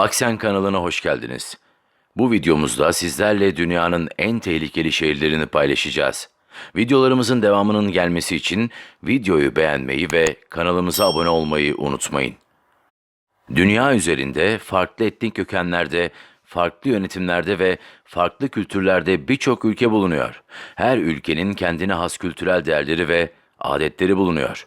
Baksen kanalına hoş geldiniz. Bu videomuzda sizlerle dünyanın en tehlikeli şehirlerini paylaşacağız. Videolarımızın devamının gelmesi için videoyu beğenmeyi ve kanalımıza abone olmayı unutmayın. Dünya üzerinde farklı etnik kökenlerde, farklı yönetimlerde ve farklı kültürlerde birçok ülke bulunuyor. Her ülkenin kendine has kültürel değerleri ve adetleri bulunuyor.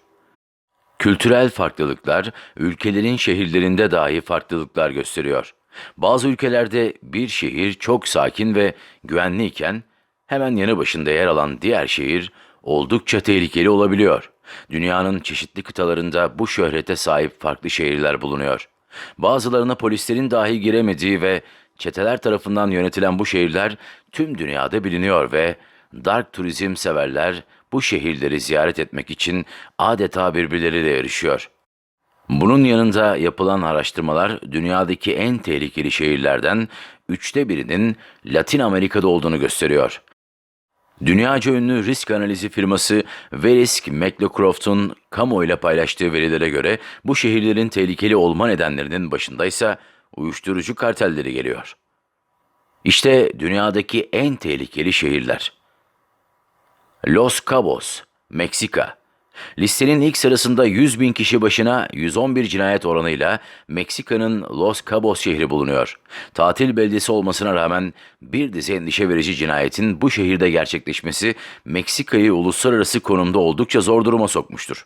Kültürel farklılıklar ülkelerin şehirlerinde dahi farklılıklar gösteriyor. Bazı ülkelerde bir şehir çok sakin ve güvenli iken hemen yanı başında yer alan diğer şehir oldukça tehlikeli olabiliyor. Dünyanın çeşitli kıtalarında bu şöhrete sahip farklı şehirler bulunuyor. Bazılarına polislerin dahi giremediği ve çeteler tarafından yönetilen bu şehirler tüm dünyada biliniyor ve dark turizm severler bu şehirleri ziyaret etmek için adeta birbirleriyle yarışıyor. Bunun yanında yapılan araştırmalar dünyadaki en tehlikeli şehirlerden üçte birinin Latin Amerika'da olduğunu gösteriyor. Dünyaca ünlü risk analizi firması Verisk McLecroft'un kamuoyuyla paylaştığı verilere göre bu şehirlerin tehlikeli olma nedenlerinin başında ise uyuşturucu kartelleri geliyor. İşte dünyadaki en tehlikeli şehirler. Los Cabos, Meksika. Listenin ilk sırasında 100 bin kişi başına 111 cinayet oranıyla Meksika'nın Los Cabos şehri bulunuyor. Tatil beldesi olmasına rağmen bir dizi endişe verici cinayetin bu şehirde gerçekleşmesi Meksika'yı uluslararası konumda oldukça zor duruma sokmuştur.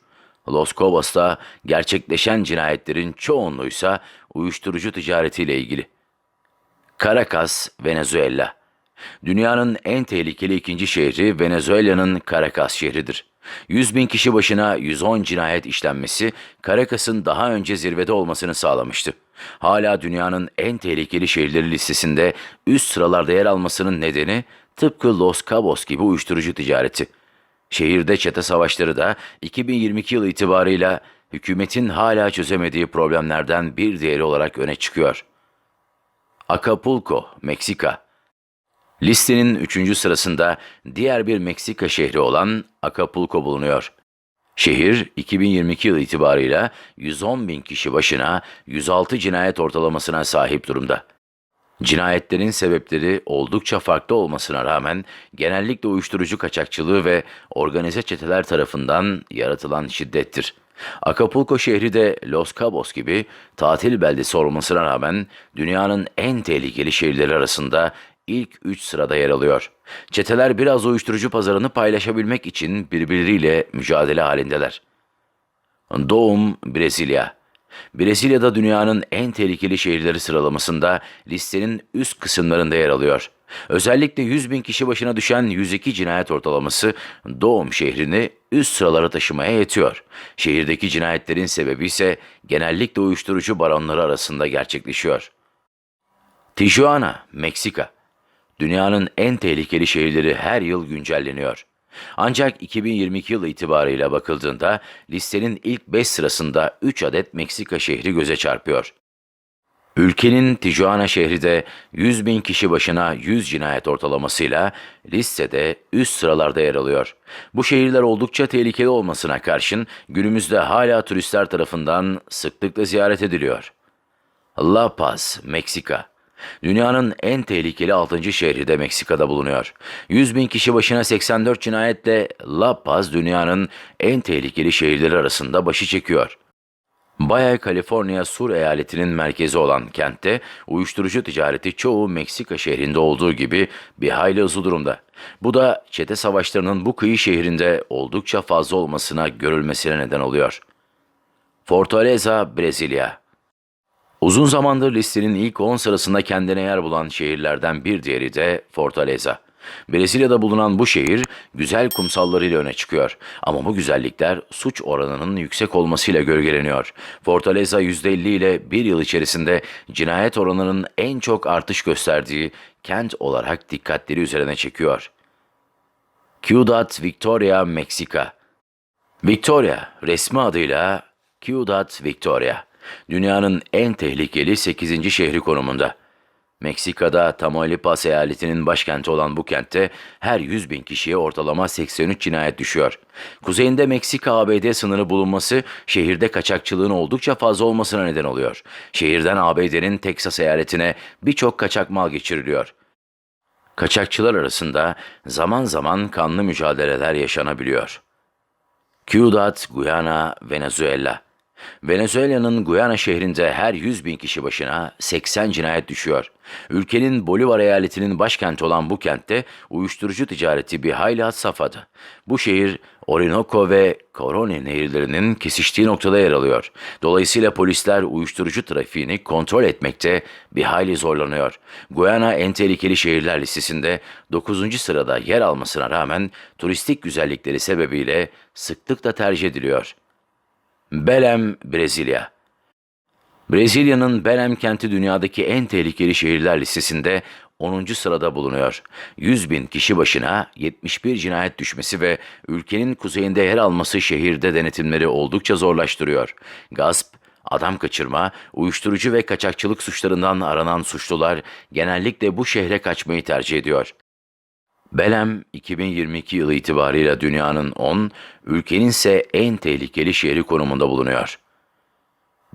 Los Cabos'ta gerçekleşen cinayetlerin çoğunluğuysa uyuşturucu ticaretiyle ilgili. Caracas, Venezuela. Dünyanın en tehlikeli ikinci şehri Venezuela'nın Caracas şehridir. 100 bin kişi başına 110 cinayet işlenmesi Caracas'ın daha önce zirvede olmasını sağlamıştı. Hala dünyanın en tehlikeli şehirleri listesinde üst sıralarda yer almasının nedeni tıpkı Los Cabos gibi uyuşturucu ticareti. Şehirde çete savaşları da 2022 yılı itibarıyla hükümetin hala çözemediği problemlerden bir diğeri olarak öne çıkıyor. Acapulco, Meksika. Listenin üçüncü sırasında diğer bir Meksika şehri olan Acapulco bulunuyor. Şehir 2022 yılı itibarıyla 110 bin kişi başına 106 cinayet ortalamasına sahip durumda. Cinayetlerin sebepleri oldukça farklı olmasına rağmen genellikle uyuşturucu kaçakçılığı ve organize çeteler tarafından yaratılan şiddettir. Acapulco şehri de Los Cabos gibi tatil beldesi olmasına rağmen dünyanın en tehlikeli şehirleri arasında ilk 3 sırada yer alıyor. Çeteler biraz uyuşturucu pazarını paylaşabilmek için birbirleriyle mücadele halindeler. Doğum Brezilya Brezilya'da dünyanın en tehlikeli şehirleri sıralamasında listenin üst kısımlarında yer alıyor. Özellikle 100 bin kişi başına düşen 102 cinayet ortalaması doğum şehrini üst sıralara taşımaya yetiyor. Şehirdeki cinayetlerin sebebi ise genellikle uyuşturucu baronları arasında gerçekleşiyor. Tijuana, Meksika Dünyanın en tehlikeli şehirleri her yıl güncelleniyor. Ancak 2022 yılı itibarıyla bakıldığında listenin ilk 5 sırasında 3 adet Meksika şehri göze çarpıyor. Ülkenin Tijuana şehri de 100 bin kişi başına 100 cinayet ortalamasıyla listede üst sıralarda yer alıyor. Bu şehirler oldukça tehlikeli olmasına karşın günümüzde hala turistler tarafından sıklıkla ziyaret ediliyor. La Paz, Meksika Dünyanın en tehlikeli 6. şehri de Meksika'da bulunuyor. 100 bin kişi başına 84 cinayetle La Paz dünyanın en tehlikeli şehirleri arasında başı çekiyor. Baja California Sur eyaletinin merkezi olan kentte uyuşturucu ticareti çoğu Meksika şehrinde olduğu gibi bir hayli hızlı durumda. Bu da çete savaşlarının bu kıyı şehrinde oldukça fazla olmasına görülmesine neden oluyor. Fortaleza, Brezilya Uzun zamandır listenin ilk 10 sırasında kendine yer bulan şehirlerden bir diğeri de Fortaleza. Brezilya'da bulunan bu şehir güzel kumsallarıyla öne çıkıyor. Ama bu güzellikler suç oranının yüksek olmasıyla gölgeleniyor. Fortaleza %50 ile bir yıl içerisinde cinayet oranının en çok artış gösterdiği kent olarak dikkatleri üzerine çekiyor. Ciudad Victoria, Meksika Victoria, resmi adıyla Ciudad Victoria dünyanın en tehlikeli 8. şehri konumunda. Meksika'da Tamaulipas eyaletinin başkenti olan bu kentte her 100 bin kişiye ortalama 83 cinayet düşüyor. Kuzeyinde Meksika-ABD sınırı bulunması şehirde kaçakçılığın oldukça fazla olmasına neden oluyor. Şehirden ABD'nin Teksas eyaletine birçok kaçak mal geçiriliyor. Kaçakçılar arasında zaman zaman kanlı mücadeleler yaşanabiliyor. Ciudad, Guyana, Venezuela. Venezuela'nın Guyana şehrinde her 100 bin kişi başına 80 cinayet düşüyor. Ülkenin Bolivar eyaletinin başkenti olan bu kentte uyuşturucu ticareti bir hayli had safhada. Bu şehir Orinoco ve Corone nehirlerinin kesiştiği noktada yer alıyor. Dolayısıyla polisler uyuşturucu trafiğini kontrol etmekte bir hayli zorlanıyor. Guyana en tehlikeli şehirler listesinde 9. sırada yer almasına rağmen turistik güzellikleri sebebiyle sıklıkla tercih ediliyor. Belem, Brezilya. Brezilya'nın Belem kenti dünyadaki en tehlikeli şehirler listesinde 10. sırada bulunuyor. 100 bin kişi başına 71 cinayet düşmesi ve ülkenin kuzeyinde yer alması şehirde denetimleri oldukça zorlaştırıyor. Gasp, adam kaçırma, uyuşturucu ve kaçakçılık suçlarından aranan suçlular genellikle bu şehre kaçmayı tercih ediyor. Belem 2022 yılı itibarıyla dünyanın 10, ülkenin ise en tehlikeli şehri konumunda bulunuyor.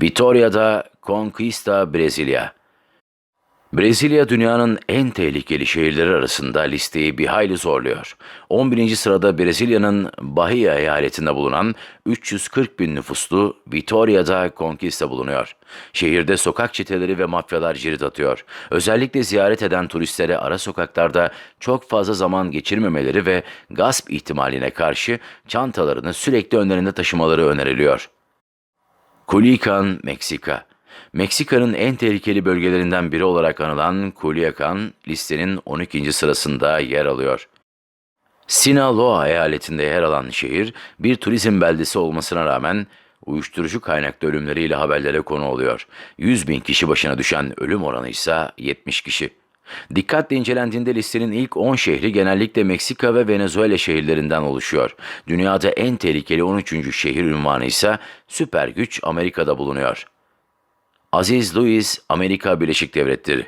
Vitoria'da Conquista, Brezilya. Brezilya dünyanın en tehlikeli şehirleri arasında listeyi bir hayli zorluyor. 11. sırada Brezilya'nın Bahia eyaletinde bulunan 340 bin nüfuslu Vitoria'da Conquista bulunuyor. Şehirde sokak çeteleri ve mafyalar cirit atıyor. Özellikle ziyaret eden turistlere ara sokaklarda çok fazla zaman geçirmemeleri ve gasp ihtimaline karşı çantalarını sürekli önlerinde taşımaları öneriliyor. Culiacan, Meksika. Meksika'nın en tehlikeli bölgelerinden biri olarak anılan Culiacan listenin 12. sırasında yer alıyor. Sinaloa eyaletinde yer alan şehir bir turizm beldesi olmasına rağmen uyuşturucu kaynaklı ölümleriyle haberlere konu oluyor. 100 bin kişi başına düşen ölüm oranı ise 70 kişi. Dikkatle incelendiğinde listenin ilk 10 şehri genellikle Meksika ve Venezuela şehirlerinden oluşuyor. Dünyada en tehlikeli 13. şehir ünvanı ise süper güç Amerika'da bulunuyor. Aziz Louis, Amerika Birleşik Devletleri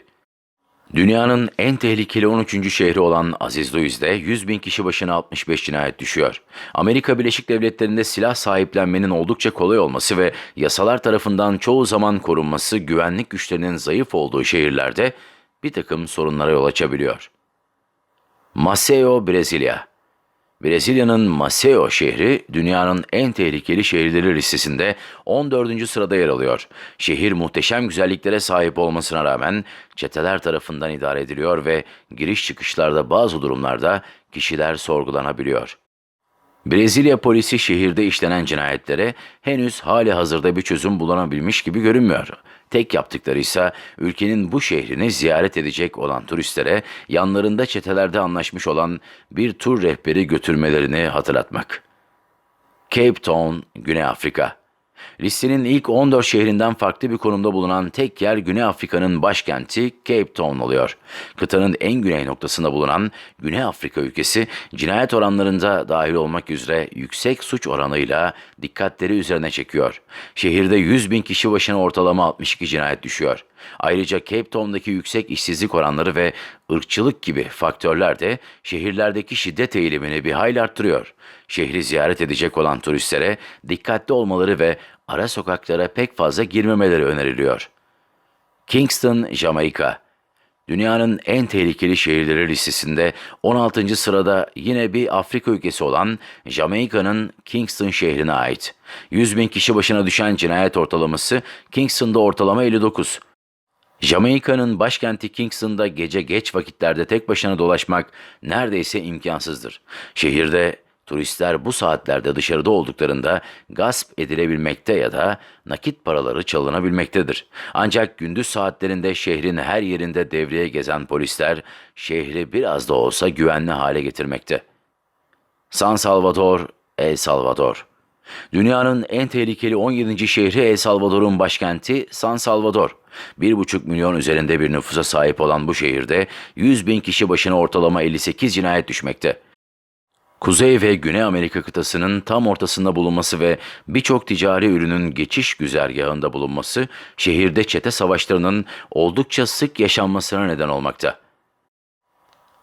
Dünyanın en tehlikeli 13. şehri olan Aziz Louis'de 100 bin kişi başına 65 cinayet düşüyor. Amerika Birleşik Devletleri'nde silah sahiplenmenin oldukça kolay olması ve yasalar tarafından çoğu zaman korunması güvenlik güçlerinin zayıf olduğu şehirlerde bir takım sorunlara yol açabiliyor. Maceió, Brezilya Brezilya'nın Maceió şehri dünyanın en tehlikeli şehirleri listesinde 14. sırada yer alıyor. Şehir muhteşem güzelliklere sahip olmasına rağmen çeteler tarafından idare ediliyor ve giriş çıkışlarda bazı durumlarda kişiler sorgulanabiliyor. Brezilya polisi şehirde işlenen cinayetlere henüz hali hazırda bir çözüm bulunabilmiş gibi görünmüyor. Tek yaptıkları ise ülkenin bu şehrini ziyaret edecek olan turistlere yanlarında çetelerde anlaşmış olan bir tur rehberi götürmelerini hatırlatmak. Cape Town, Güney Afrika Listenin ilk 14 şehrinden farklı bir konumda bulunan tek yer Güney Afrika'nın başkenti Cape Town oluyor. Kıtanın en güney noktasında bulunan Güney Afrika ülkesi cinayet oranlarında dahil olmak üzere yüksek suç oranıyla dikkatleri üzerine çekiyor. Şehirde 100 bin kişi başına ortalama 62 cinayet düşüyor. Ayrıca Cape Town'daki yüksek işsizlik oranları ve ırkçılık gibi faktörler de şehirlerdeki şiddet eğilimini bir hayli arttırıyor. Şehri ziyaret edecek olan turistlere dikkatli olmaları ve ara sokaklara pek fazla girmemeleri öneriliyor. Kingston, Jamaika Dünyanın en tehlikeli şehirleri listesinde 16. sırada yine bir Afrika ülkesi olan Jamaika'nın Kingston şehrine ait. 100 bin kişi başına düşen cinayet ortalaması Kingston'da ortalama 59. Jamaika'nın başkenti Kingston'da gece geç vakitlerde tek başına dolaşmak neredeyse imkansızdır. Şehirde turistler bu saatlerde dışarıda olduklarında gasp edilebilmekte ya da nakit paraları çalınabilmektedir. Ancak gündüz saatlerinde şehrin her yerinde devreye gezen polisler şehri biraz da olsa güvenli hale getirmekte. San Salvador, El Salvador Dünyanın en tehlikeli 17. şehri El Salvador'un başkenti San Salvador. 1,5 milyon üzerinde bir nüfusa sahip olan bu şehirde 100 bin kişi başına ortalama 58 cinayet düşmekte. Kuzey ve Güney Amerika kıtasının tam ortasında bulunması ve birçok ticari ürünün geçiş güzergahında bulunması şehirde çete savaşlarının oldukça sık yaşanmasına neden olmakta.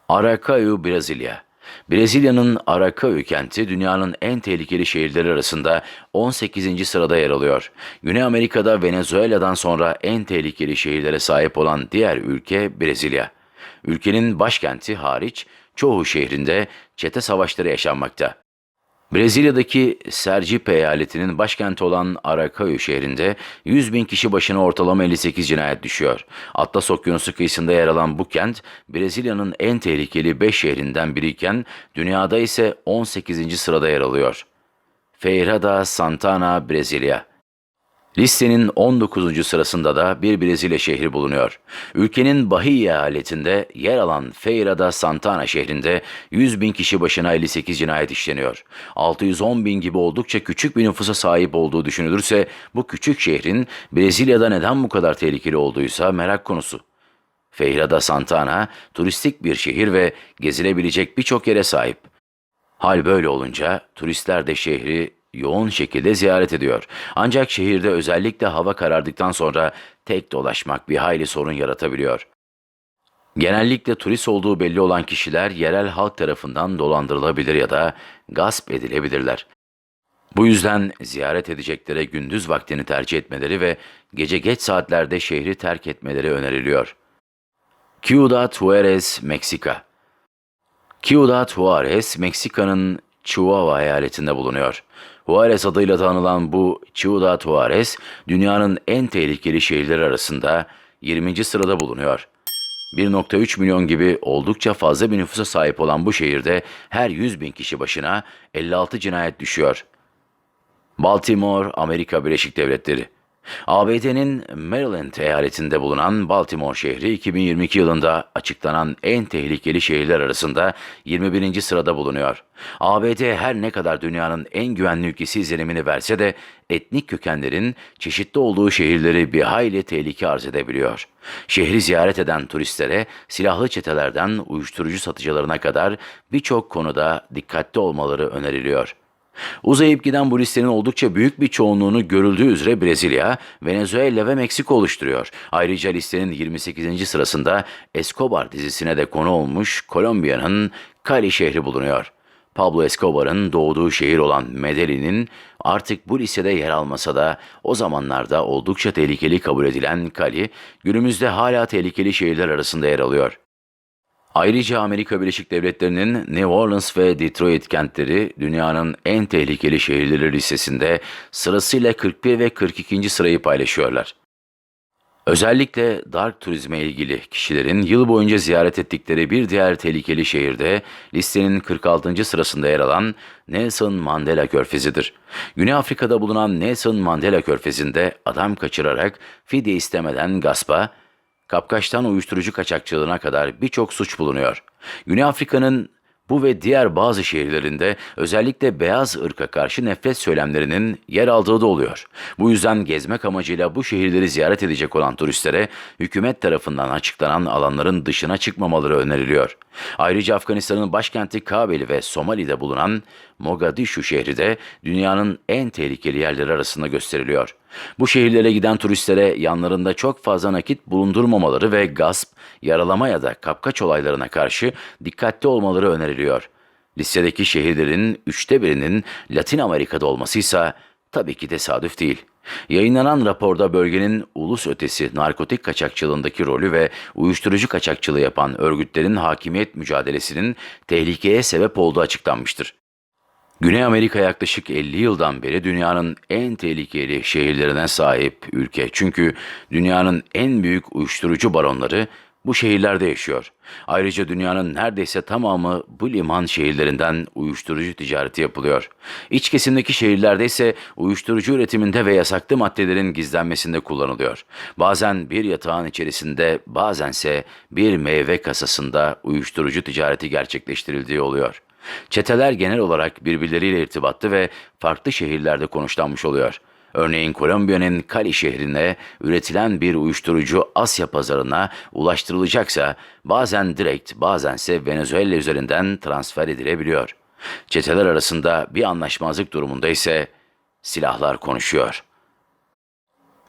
Aracaju, Brezilya Brezilya'nın Aracaju kenti dünyanın en tehlikeli şehirleri arasında 18. sırada yer alıyor. Güney Amerika'da Venezuela'dan sonra en tehlikeli şehirlere sahip olan diğer ülke Brezilya. Ülkenin başkenti hariç çoğu şehrinde çete savaşları yaşanmakta. Brezilya'daki Sergipe eyaletinin başkenti olan Aracaju şehrinde 100 bin kişi başına ortalama 58 cinayet düşüyor. Atlas Okyanusu kıyısında yer alan bu kent, Brezilya'nın en tehlikeli 5 şehrinden biriyken dünyada ise 18. sırada yer alıyor. Feira da Santana, Brezilya Listenin 19. sırasında da bir Brezilya şehri bulunuyor. Ülkenin Bahia eyaletinde yer alan Feira da Santana şehrinde 100 bin kişi başına 58 cinayet işleniyor. 610 bin gibi oldukça küçük bir nüfusa sahip olduğu düşünülürse bu küçük şehrin Brezilya'da neden bu kadar tehlikeli olduğuysa merak konusu. Feira da Santana turistik bir şehir ve gezilebilecek birçok yere sahip. Hal böyle olunca turistler de şehri yoğun şekilde ziyaret ediyor. Ancak şehirde özellikle hava karardıktan sonra tek dolaşmak bir hayli sorun yaratabiliyor. Genellikle turist olduğu belli olan kişiler yerel halk tarafından dolandırılabilir ya da gasp edilebilirler. Bu yüzden ziyaret edeceklere gündüz vaktini tercih etmeleri ve gece geç saatlerde şehri terk etmeleri öneriliyor. Ciudad Juarez, Meksika Ciudad Juarez, Meksika'nın Chihuahua eyaletinde bulunuyor. Juarez adıyla tanınan bu Ciudad Juarez, dünyanın en tehlikeli şehirleri arasında 20. sırada bulunuyor. 1.3 milyon gibi oldukça fazla bir nüfusa sahip olan bu şehirde her 100 bin kişi başına 56 cinayet düşüyor. Baltimore, Amerika Birleşik Devletleri ABD'nin Maryland eyaletinde bulunan Baltimore şehri 2022 yılında açıklanan en tehlikeli şehirler arasında 21. sırada bulunuyor. ABD her ne kadar dünyanın en güvenli ülkesi izlenimini verse de etnik kökenlerin çeşitli olduğu şehirleri bir hayli tehlike arz edebiliyor. Şehri ziyaret eden turistlere silahlı çetelerden uyuşturucu satıcılarına kadar birçok konuda dikkatli olmaları öneriliyor. Uzayıp giden bu listenin oldukça büyük bir çoğunluğunu görüldüğü üzere Brezilya, Venezuela ve Meksika oluşturuyor. Ayrıca listenin 28. sırasında Escobar dizisine de konu olmuş Kolombiya'nın Cali şehri bulunuyor. Pablo Escobar'ın doğduğu şehir olan Medellín'in artık bu listede yer almasa da o zamanlarda oldukça tehlikeli kabul edilen Cali, günümüzde hala tehlikeli şehirler arasında yer alıyor. Ayrıca Amerika Birleşik Devletleri'nin New Orleans ve Detroit kentleri dünyanın en tehlikeli şehirleri listesinde sırasıyla 41 ve 42. sırayı paylaşıyorlar. Özellikle dark turizme ilgili kişilerin yıl boyunca ziyaret ettikleri bir diğer tehlikeli şehirde listenin 46. sırasında yer alan Nelson Mandela Körfezi'dir. Güney Afrika'da bulunan Nelson Mandela Körfezi'nde adam kaçırarak fidye istemeden gaspa, kapkaçtan uyuşturucu kaçakçılığına kadar birçok suç bulunuyor. Güney Afrika'nın bu ve diğer bazı şehirlerinde özellikle beyaz ırka karşı nefret söylemlerinin yer aldığı da oluyor. Bu yüzden gezmek amacıyla bu şehirleri ziyaret edecek olan turistlere hükümet tarafından açıklanan alanların dışına çıkmamaları öneriliyor. Ayrıca Afganistan'ın başkenti Kabil ve Somali'de bulunan Mogadishu şehri de dünyanın en tehlikeli yerleri arasında gösteriliyor. Bu şehirlere giden turistlere yanlarında çok fazla nakit bulundurmamaları ve gasp, yaralama ya da kapkaç olaylarına karşı dikkatli olmaları öneriliyor. Listedeki şehirlerin üçte birinin Latin Amerika'da olması ise tabii ki tesadüf değil. Yayınlanan raporda bölgenin ulus ötesi narkotik kaçakçılığındaki rolü ve uyuşturucu kaçakçılığı yapan örgütlerin hakimiyet mücadelesinin tehlikeye sebep olduğu açıklanmıştır. Güney Amerika yaklaşık 50 yıldan beri dünyanın en tehlikeli şehirlerine sahip ülke. Çünkü dünyanın en büyük uyuşturucu baronları bu şehirlerde yaşıyor. Ayrıca dünyanın neredeyse tamamı bu liman şehirlerinden uyuşturucu ticareti yapılıyor. İç kesimdeki şehirlerde ise uyuşturucu üretiminde ve yasaklı maddelerin gizlenmesinde kullanılıyor. Bazen bir yatağın içerisinde bazense bir meyve kasasında uyuşturucu ticareti gerçekleştirildiği oluyor. Çeteler genel olarak birbirleriyle irtibatlı ve farklı şehirlerde konuşlanmış oluyor. Örneğin Kolombiya'nın Cali şehrine üretilen bir uyuşturucu Asya pazarına ulaştırılacaksa bazen direkt bazense Venezuela üzerinden transfer edilebiliyor. Çeteler arasında bir anlaşmazlık durumunda ise silahlar konuşuyor.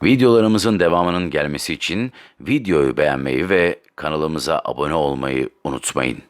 Videolarımızın devamının gelmesi için videoyu beğenmeyi ve kanalımıza abone olmayı unutmayın.